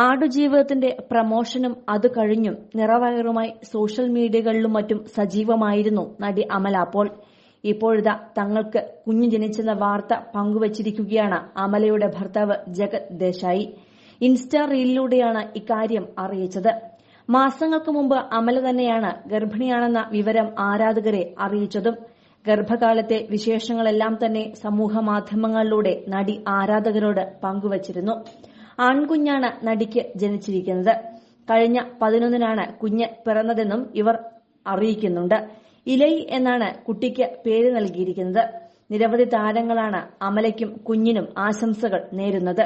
ആടുജീവിതത്തിന്റെ പ്രമോഷനും അത് കഴിഞ്ഞും നിറവയറുമായി സോഷ്യൽ മീഡിയകളിലും മറ്റും സജീവമായിരുന്നു നടി അമല. അപ്പോൾ ഇപ്പോഴിതാ തങ്ങൾക്ക് കുഞ്ഞു ജനിച്ചെന്ന വാർത്ത പങ്കുവച്ചിരിക്കുകയാണ് അമലയുടെ ഭർത്താവ് ജഗത് ദേശായി. ഇൻസ്റ്റാ റീലിലൂടെയാണ് ഇക്കാര്യം അറിയിച്ചത്. മാസങ്ങൾക്ക് മുമ്പ് അമല തന്നെയാണ് ഗർഭിണിയാണെന്ന വിവരം ആരാധകരെ അറിയിച്ചതും. ഗർഭകാലത്തെ വിശേഷങ്ങളെല്ലാം തന്നെ സമൂഹ മാധ്യമങ്ങളിലൂടെ നടി ആരാധകരോട് പങ്കുവച്ചിരുന്നു. ആൺകുഞ്ഞാണ് നടിക്ക് ജനിച്ചിരിക്കുന്നത്. കഴിഞ്ഞ പതിനൊന്നിനാണ് കുഞ്ഞ് പിറന്നതെന്നും ഇവർ അറിയിക്കുന്നുണ്ട്. ഇലൈ എന്നാണ് കുട്ടിക്ക് പേര് നൽകിയിരിക്കുന്നത്. നിരവധി താരങ്ങളാണ് അമലയ്ക്കും കുഞ്ഞിനും ആശംസകൾ നേരുന്നത്.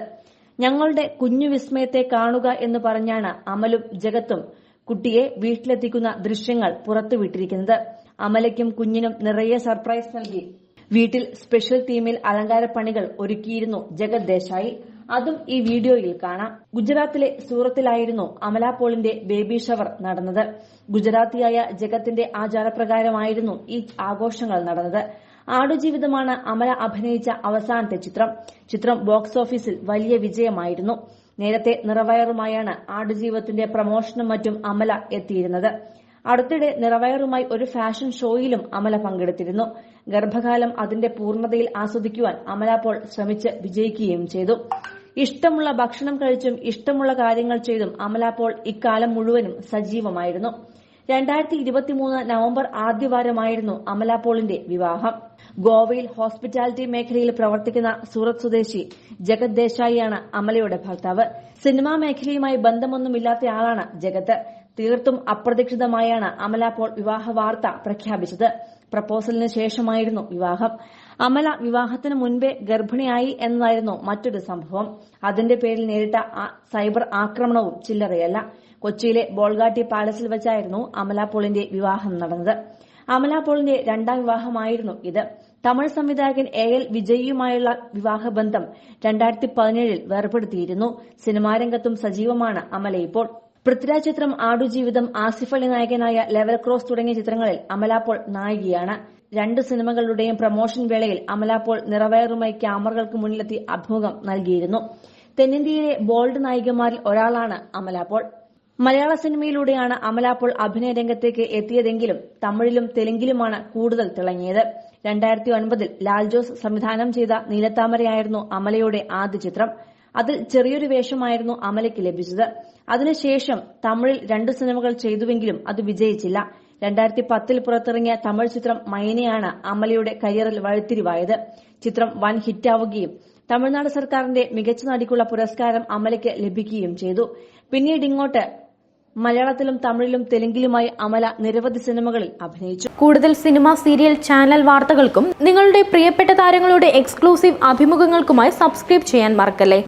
ഞങ്ങളുടെ കുഞ്ഞു വിസ്മയത്തെ കാണുക എന്ന് പറഞ്ഞാണ് അമലും ജഗത്തും കുട്ടിയെ വീട്ടിലെത്തിക്കുന്ന ദൃശ്യങ്ങൾ പുറത്തുവിട്ടിരിക്കുന്നത്. അമലയ്ക്കും കുഞ്ഞിനും നിറയെ സർപ്രൈസ് നൽകി. വീട്ടിൽ സ്പെഷ്യൽ തീമിൽ അലങ്കാരപ്പണികൾ ഒരുക്കിയിരുന്നു ജഗത് ദേശായി. അതും ഈ വീഡിയോയിൽ കാണാം. ഗുജറാത്തിലെ സൂറത്തിലായിരുന്നു അമല പോളിന്റെ ബേബി ഷവർ നടന്നത്. ഗുജറാത്തിയായ ജഗത്തിന്റെ ആചാരപ്രകാരമായിരുന്നു ഈ ആഘോഷങ്ങൾ നടന്നത്. ആടുജീവിതമാണ് അമല അഭിനയിച്ച അവസാനത്തെ ചിത്രം. ചിത്രം ബോക്സ് ഓഫീസിൽ വലിയ വിജയമായിരുന്നു. നേരത്തെ നിറവയറുമായാണ് ആടുജീവിതത്തിന്റെ പ്രമോഷനും മറ്റും അമല എത്തിയിരുന്നത്. അടുത്തിടെ നിറവയറുമായി ഒരു ഫാഷൻ ഷോയിലും അമല പങ്കെടുത്തിരുന്നു. ഗർഭകാലം അതിന്റെ പൂർണതയിൽ ആസ്വദിക്കുവാൻ അമല പോൾ ശ്രമിച്ച് വിജയിക്കുകയും ചെയ്തു. ഇഷ്ടമുള്ള ഭക്ഷണം കഴിച്ചും ഇഷ്ടമുള്ള കാര്യങ്ങൾ ചെയ്തും അമല പോൾ ഇക്കാലം മുഴുവനും സജീവമായിരുന്നു. രണ്ടായിരത്തി ഇരുപത്തിമൂന്ന് നവംബർ ആദ്യവാരമായിരുന്നു അമല പോളിന്റെ വിവാഹം. ഗോവയിൽ ഹോസ്പിറ്റാലിറ്റി മേഖലയിൽ പ്രവർത്തിക്കുന്ന സൂറത്ത് സ്വദേശി ജഗത് ദേശായിയാണ് അമലയുടെ ഭർത്താവ്. സിനിമാ മേഖലയുമായി ബന്ധമൊന്നുമില്ലാത്തയാളാണ് ജഗത്ത്. തീർത്തും അപ്രതീക്ഷിതമായാണ് അമല പോൾ വിവാഹ വാർത്ത പ്രഖ്യാപിച്ചത്. പ്രപ്പോസലിന് ശേഷമായിരുന്നു വിവാഹം. അമല വിവാഹത്തിന് മുൻപേ ഗർഭിണിയായി എന്നതായിരുന്നു മറ്റൊരു സംഭവം. അതിന്റെ പേരിൽ നേരിട്ട സൈബർ ആക്രമണവും ചില്ലറയല്ല. കൊച്ചിയിലെ ബോൾഗാട്ടി പാലസിൽ വെച്ചായിരുന്നു അമല പോളിന്റെ വിവാഹം നടന്നത്. അമല പോളിന്റെ രണ്ടാം വിവാഹമായിരുന്നു ഇത്. തമിഴ് സംവിധായകൻ എ എൽ വിജയിയുമായുള്ള വിവാഹബന്ധം രണ്ടായിരത്തി പതിനേഴിൽ വേർപെടുത്തിയിരുന്നു. സിനിമാരംഗത്തും സജീവമാണ് അമല ഇപ്പോൾ. പൃഥ്വിരാജ് ചിത്രം ആടുജീവിതം ആസിഫ് അലി നായകനായ ലെവൽ ക്രോസ് തുടങ്ങിയ ചിത്രങ്ങളിൽ അമലാപോൾ നായികയാണ്. രണ്ട് സിനിമകളുടെയും പ്രമോഷൻ വേളയിൽ അമലാപോൾ നിറവയറുമായി ക്യാമറകൾക്ക് മുന്നിലെത്തി അഭിമുഖം നൽകിയിരുന്നു. തെന്നിന്ത്യയിലെ ബോൾഡ് നായികമാരിൽ ഒരാളാണ് അമലാപോൾ മലയാള സിനിമയിലൂടെയാണ് അമലാപോൾ അഭിനയ രംഗത്തേക്ക് എത്തിയതെങ്കിലും തമിഴിലും തെലുങ്കിലുമാണ് കൂടുതൽ തിളങ്ങിയത്. രണ്ടായിരത്തി ഒൻപതിൽ ലാൽ ജോസ് സംവിധാനം ചെയ്ത നീലത്താമരയായിരുന്നു അമലയുടെ ആദ്യ ചിത്രം. അതിൽ ചെറിയൊരു വേഷമായിരുന്നു അമലയ്ക്ക് ലഭിച്ചത്. അതിനുശേഷം തമിഴിൽ രണ്ട് സിനിമകൾ ചെയ്തുവെങ്കിലും അത് വിജയിച്ചില്ല. രണ്ടായിരത്തി പത്തിൽ പുറത്തിറങ്ങിയ തമിഴ് ചിത്രം മൈനയാണ് അമലയുടെ കരിയറിൽ വഴിത്തിരിവായത്. ചിത്രം വൻ ഹിറ്റാവുകയും തമിഴ്നാട് സർക്കാരിന്റെ മികച്ച നടിക്കുള്ള പുരസ്കാരം അമലയ്ക്ക് ലഭിക്കുകയും ചെയ്തു. പിന്നീട് ഇങ്ങോട്ട് മലയാളത്തിലും തമിഴിലും തെലുങ്കിലുമായി അമല നിരവധി സിനിമകളിൽ അഭിനയിച്ചു. കൂടുതൽ സിനിമ സീരിയൽ ചാനൽ വാർത്തകൾക്കും നിങ്ങളുടെ പ്രിയപ്പെട്ട താരങ്ങളുടെ എക്സ്ക്ലൂസീവ് അഭിമുഖങ്ങൾക്കുമായി സബ്സ്ക്രൈബ് ചെയ്യാൻ മറക്കല്ലേ?